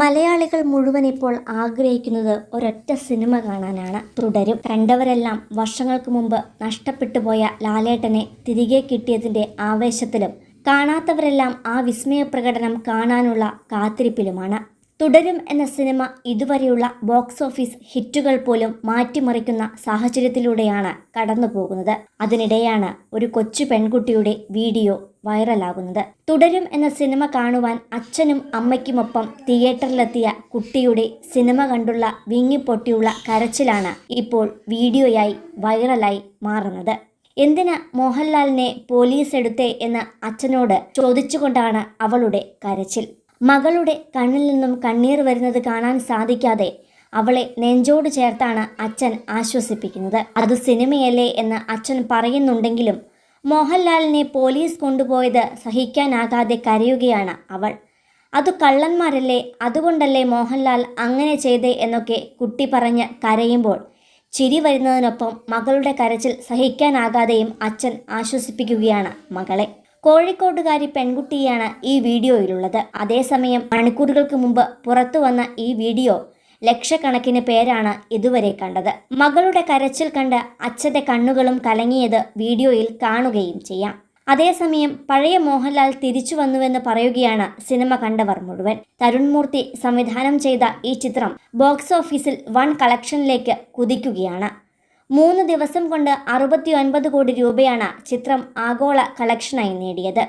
മലയാളികൾ മുഴുവൻ ഇപ്പോൾ ആഗ്രഹിക്കുന്നത് ഒരൊറ്റ സിനിമ കാണാനാണ്. തുടരും. കണ്ടവരെല്ലാം വർഷങ്ങൾക്ക് മുമ്പ് നഷ്ടപ്പെട്ടു പോയ ലാലേട്ടനെ തിരികെ കിട്ടിയതിന്റെ ആവേശത്തിലും കാണാത്തവരെല്ലാം ആ വിസ്മയ പ്രകടനം കാണാനുള്ള കാത്തിരിപ്പിലുമാണ്. തുടരും എന്ന സിനിമ ഇതുവരെയുള്ള ബോക്സ് ഓഫീസ് ഹിറ്റുകൾ പോലും മാറ്റിമറിക്കുന്ന സാഹചര്യത്തിലൂടെയാണ് കടന്നു പോകുന്നത്. അതിനിടെയാണ് ഒരു കൊച്ചു പെൺകുട്ടിയുടെ വീഡിയോ വൈറലാകുന്നത്. തുടരും എന്ന സിനിമ കാണുവാൻ അച്ഛനും അമ്മയ്ക്കുമൊപ്പം തിയേറ്ററിലെത്തിയ കുട്ടിയുടെ സിനിമ കണ്ടുള്ള വിങ്ങിപ്പൊട്ടിയുള്ള കരച്ചിലാണ് ഇപ്പോൾ വീഡിയോയായി വൈറലായി മാറുന്നത്. എന്തിന് മോഹൻലാലിനെ പോലീസ് എടുത്തേ എന്ന് അച്ഛനോട് ചോദിച്ചുകൊണ്ടാണ് അവളുടെ കരച്ചിൽ. മകളുടെ കണ്ണിൽ നിന്നും കണ്ണീർ വരുന്നത് കാണാൻ സാധിക്കാതെ അവളെ നെഞ്ചോട് ചേർത്താണ് അച്ഛൻ ആശ്വസിപ്പിക്കുന്നത്. അത് സിനിമയല്ലേ എന്ന് അച്ഛൻ പറയുന്നുണ്ടെങ്കിലും മോഹൻലാലിനെ പോലീസ് കൊണ്ടുപോയത് സഹിക്കാനാകാതെ കരയുകയാണ് അവൾ. അത് കള്ളന്മാരല്ലേ? അതുകൊണ്ടല്ലേ മോഹൻലാൽ അങ്ങനെ ചെയ്തേ? എന്നൊക്കെ കുട്ടി പറഞ്ഞ് കരയുമ്പോൾ ചിരി വരുന്നതിനൊപ്പം മകളുടെ കരച്ചിൽ സഹിക്കാനാകാതെയും അച്ഛൻ ആശ്വസിപ്പിക്കുകയാണ് മകളെ. കോഴിക്കോട്ടുകാരി പെൺകുട്ടിയാണ് ഈ വീഡിയോയിലുള്ളത്. അതേസമയം മണിക്കൂറുകൾക്ക് മുമ്പ് പുറത്തു വന്ന ഈ വീഡിയോ ലക്ഷക്കണക്കിന് പേരാണ് ഇതുവരെ കണ്ടത്. മകളുടെ കരച്ചിൽ കണ്ട് അച്ഛന്റെ കണ്ണുകളും കലങ്ങിയത് വീഡിയോയിൽ കാണുകയും ചെയ്യാം. അതേസമയം പഴയ മോഹൻലാൽ തിരിച്ചു വന്നുവെന്ന് പറയുകയാണ് സിനിമ കണ്ടവർ മുഴുവൻ. തരുൺമൂർത്തി സംവിധാനം ചെയ്ത ഈ ചിത്രം ബോക്സ് ഓഫീസിൽ വൺ കളക്ഷനിലേക്ക് കുതിക്കുകയാണ്. മൂന്ന് ദിവസം കൊണ്ട് അറുപത്തി ഒൻപത് കോടി രൂപയാണ് ചിത്രം ആഗോള കളക്ഷനായി നേടിയത്.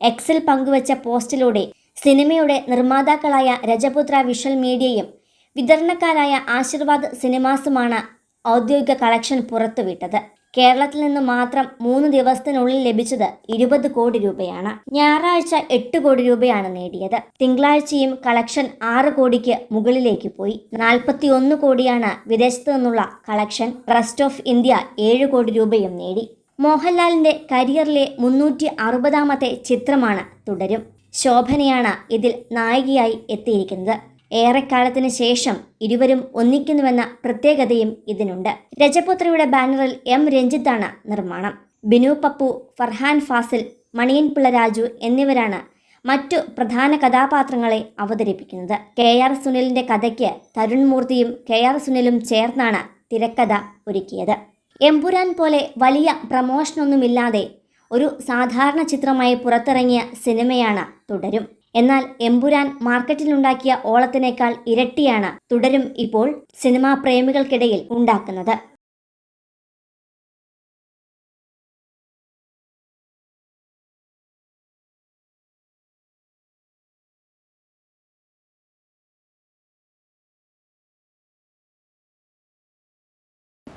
എക്സിൽ പങ്കുവച്ച പോസ്റ്റിലൂടെ സിനിമയുടെ നിർമ്മാതാക്കളായ രജപുത്ര വിഷ്വൽ മീഡിയയും വിതരണക്കാരായ ആശീർവാദ് സിനിമാസുമാണ് ഔദ്യോഗിക കളക്ഷൻ പുറത്തുവിട്ടത്. കേരളത്തിൽ നിന്ന് മാത്രം മൂന്ന് ദിവസത്തിനുള്ളിൽ ലഭിച്ചത് ഇരുപത് കോടി രൂപയാണ്. ഞായറാഴ്ച എട്ട് കോടി രൂപയാണ് നേടിയത്. തിങ്കളാഴ്ചയും കളക്ഷൻ ആറ് കോടിക്ക് മുകളിലേക്ക് പോയി. നാൽപ്പത്തി ഒന്ന് കോടിയാണ് വിദേശത്തു നിന്നുള്ള കളക്ഷൻ. ട്രസ്റ്റ് ഓഫ് ഇന്ത്യ ഏഴ് കോടി രൂപയും നേടി. മോഹൻലാലിന്റെ കരിയറിലെ മുന്നൂറ്റി അറുപതാമത്തെ ചിത്രമാണ് തുടരും. ശോഭനയാണ് ഇതിൽ നായികയായി എത്തിയിരിക്കുന്നത്. ഏറെക്കാലത്തിന് ശേഷം ഇരുവരും ഒന്നിക്കുന്നുവെന്ന പ്രത്യേകതയും ഇതിനുണ്ട്. രജപുത്രയുടെ ബാനറിൽ എം. രഞ്ജിത്താണ് നിർമ്മാണം. ബിനു പപ്പു ഫർഹാൻ ഫാസിൽ മണിയൻ പിള്ള രാജു എന്നിവരാണ് മറ്റു പ്രധാന കഥാപാത്രങ്ങളെ അവതരിപ്പിക്കുന്നത്. കെ. ആർ. സുനിലിന്റെ കഥയ്ക്ക് തരുൺമൂർത്തിയും കെ. ആർ. സുനിലും ചേർന്നാണ് തിരക്കഥ ഒരുക്കിയത്. എമ്പുരാൻ പോലെ വലിയ പ്രമോഷനൊന്നുമില്ലാതെ ഒരു സാധാരണ ചിത്രമായി പുറത്തിറങ്ങിയ സിനിമയാണ് തുടരും. എന്നാൽ എമ്പുരാൻ മാർക്കറ്റിലുണ്ടാക്കിയ ഓളത്തിനേക്കാൾ ഇരട്ടിയാണ് തുടരും ഇപ്പോൾ സിനിമാ പ്രേമികൾക്കിടയിൽ ഉണ്ടാക്കുന്നത്.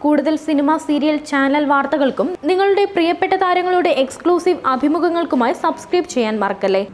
കൂടുതൽ സിനിമ സീരിയൽ ചാനൽ വാർത്തകൾക്കും നിങ്ങളുടെ പ്രിയപ്പെട്ട താരങ്ങളുടെ എക്സ്ക്ലൂസീവ് അഭിമുഖങ്ങൾക്കുമായി സബ്സ്ക്രൈബ് ചെയ്യാൻ മറക്കല്ലേ?